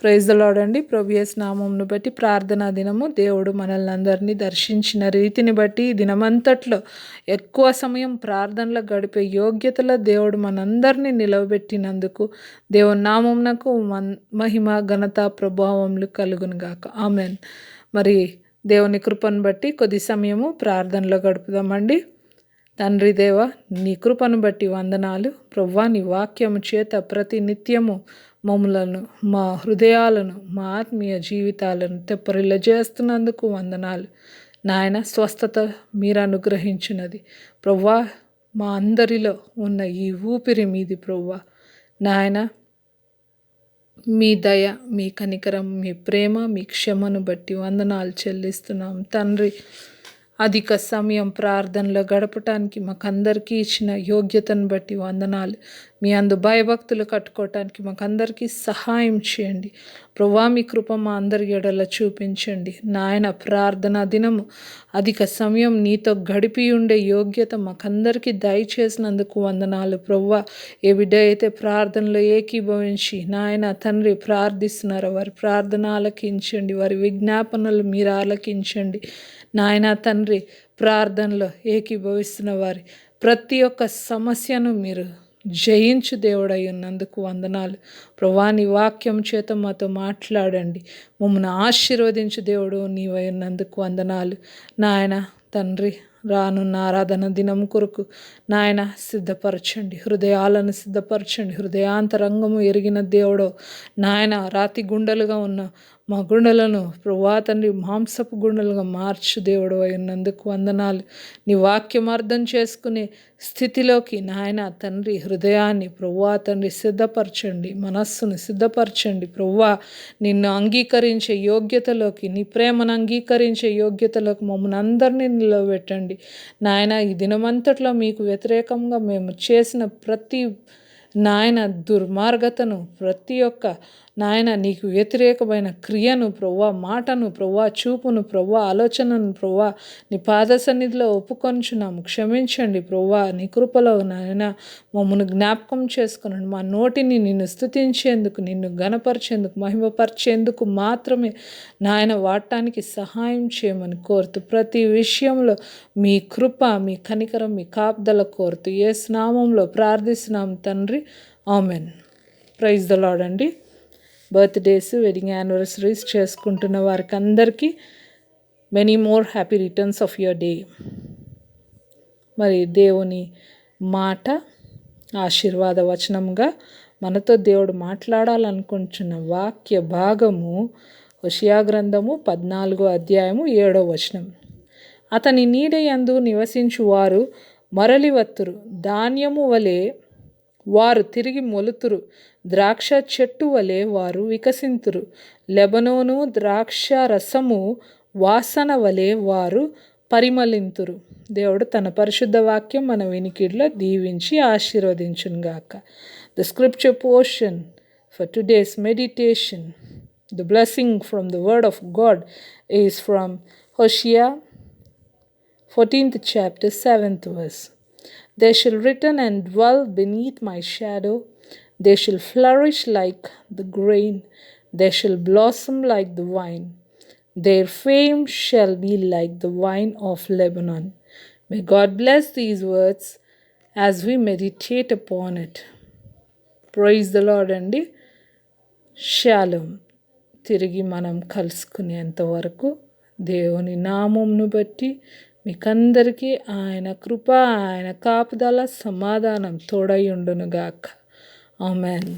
Praise అండి. ప్రొబియస్ నామంను బట్టి ప్రార్థనా దినము. దేవుడు మనల్ని అందరినీ దర్శించిన రీతిని బట్టి దినమంతట్లో ఎక్కువ సమయం ప్రార్థనలో గడిపే యోగ్యతలో దేవుడు మనందరినీ నిలవబెట్టినందుకు దేవుని నామంనకు మన్ మహిమ ఘనత ప్రభావములు కలుగునుగాక ఆమెన్. మరి దేవుని కృపను బట్టి కొద్ది సమయము ప్రార్థనలో గడుపుదామండి. తండ్రి దేవ నీ కృపను బట్టి వందనాలు. ప్రవ్వా నీ వాక్యము చేత ప్రతి నిత్యము మమ్ములను మా హృదయాలను మా ఆత్మీయ జీవితాలను తెప్పరిల్ల చేస్తున్నందుకు వందనాలు. నాయన స్వస్థత మీరు అనుగ్రహించినది ప్రవ్వా మా అందరిలో ఉన్న ఈ ఊపిరి మీది ప్రవ్వా. నాయన మీ దయ మీ కనికరం మీ ప్రేమ మీ క్షమను బట్టి వందనాలు చెల్లిస్తున్నాం తండ్రి. అధిక సమయం ప్రార్థనలో గడపటానికి మాకందరికీ ఇచ్చిన యోగ్యతను బట్టి వందనాలు. మీ అందు భయభక్తులు కట్టుకోవటానికి మాకందరికీ సహాయం చేయండి. ప్రభా మీ కృప మా అందరి ఎడల చూపించండి. నాయన ప్రార్థన దినము అధిక సమయం నీతో గడిపి ఉండే యోగ్యత మాకందరికీ దయచేసినందుకు వందనాలు. ప్రవ్వా ఏ బిడ్డ అయితే ప్రార్థనలో ఏకీభవించి నాయన తండ్రి ప్రార్థిస్తున్నారో. వారి ప్రార్థన ఆలకించండి. వారి విజ్ఞాపనలు మీరు ఆలకించండి. నాయన తండ్రి ప్రార్థనలో ఏకీభవిస్తున్న వారి ప్రతి ఒక్క సమస్యను మీరు జయించు దేవుడై ఉన్నందుకు వందనాలు నీ వాక్యం చేత మాతో మాట్లాడండి. మమ్మల్ని ఆశీర్వదించు దేవుడు నీవై ఉన్నందుకు వందనాలు. నాయన తండ్రి రానున్న ఆరాధన దినం కొరకు నాయన సిద్ధపరచండి. హృదయాలను సిద్ధపరచండి. హృదయాంతరంగము ఎరిగిన దేవుడో నాయన రాతి గుండెలుగా ఉన్న మా గుండెలను ప్రభా తండ్రి మాంసపు గుండెలుగా మార్చు దేవుడు అయినందుకు వందనాలు. నీ వాక్యం అర్థం చేసుకునే స్థితిలోకి నాయన తండ్రి హృదయాన్ని ప్రవ్వా తండ్రి సిద్ధపరచండి మనస్సును సిద్ధపరచండి. ప్రవ్వా నిన్ను అంగీకరించే యోగ్యతలోకి నీ ప్రేమను అంగీకరించే యోగ్యతలోకి మమ్మల్ని అందరినీ నిలబెట్టండి నాయన ఈ దినమంతట్లో మీకు వ్యతిరేకంగా మేము చేసిన ప్రతి నాయన దుర్మార్గతను ప్రతి ఒక్క నాయన నీకు వ్యతిరేకమైన క్రియను ప్రవ్వా మాటను ప్రవ్వా చూపును ప్రవ్వా ఆలోచనను ప్రవ్వా నీ పాద సన్నిధిలో ఒప్పుకొంచున్నాము క్షమించండి ప్రవ్వా నీ కృపలో నాయన మమ్మల్ని జ్ఞాపకం చేసుకున్నాను. మా నోటిని నిన్ను స్థుతించేందుకు నిన్ను గణపరిచేందుకు మహిమపరిచేందుకు మాత్రమే నాయన వాడటానికి సహాయం చేయమని కోరుతూ ప్రతి విషయంలో మీ కృప మీ కనికరం మీ కాపుదల కోరుతూ ఏ స్నామంలో ప్రార్థిస్తున్నాం తండ్రి. ఆమెన్. ప్రైజ్ ద లాడ్ అండి. బర్త్డేస్ వెడ్డింగ్ యానివర్సరీస్ చేసుకుంటున్న వారికి అందరికీ many more happy returns of your day మరి దేవుని మాట ఆశీర్వాద వచనంగా మనతో దేవుడు మాట్లాడాలనుకుంటున్న వాక్య భాగము హుషియా గ్రంథము పద్నాలుగో అధ్యాయము ఏడో వచనం. అతని నీడయందు నివసించువారు మరలివత్తురు. ధాన్యము వలె వారు తిరిగి మొలుతురు. ద్రాక్ష చెట్టు వలె వారు వికసింతురు. లెబనోను ద్రాక్ష రసము వాసన వలె వారు పరిమళింతురు. దేవుడు తన పరిశుద్ధ వాక్యం మన వినికిడిలో దీవించి ఆశీర్వదించునుగాక the scripture portion for today's meditation the blessing from the word of God is from Hosea fourteenth chapter seventh verse They shall return and dwell beneath my shadow. They shall flourish like the grain. They shall blossom like the vine. Their fame shall be like the vine of Lebanon. May God bless these words as we meditate upon it. Praise the lord అండి శాలం తిరిగి మనం కలుసుకునేంత వరకు దేవుని నామంను బట్టి మీకందరికీ ఆయన కృప ఆయన కాపుదల సమాధానం తోడై ఉండునుగాక. ఆమెన్.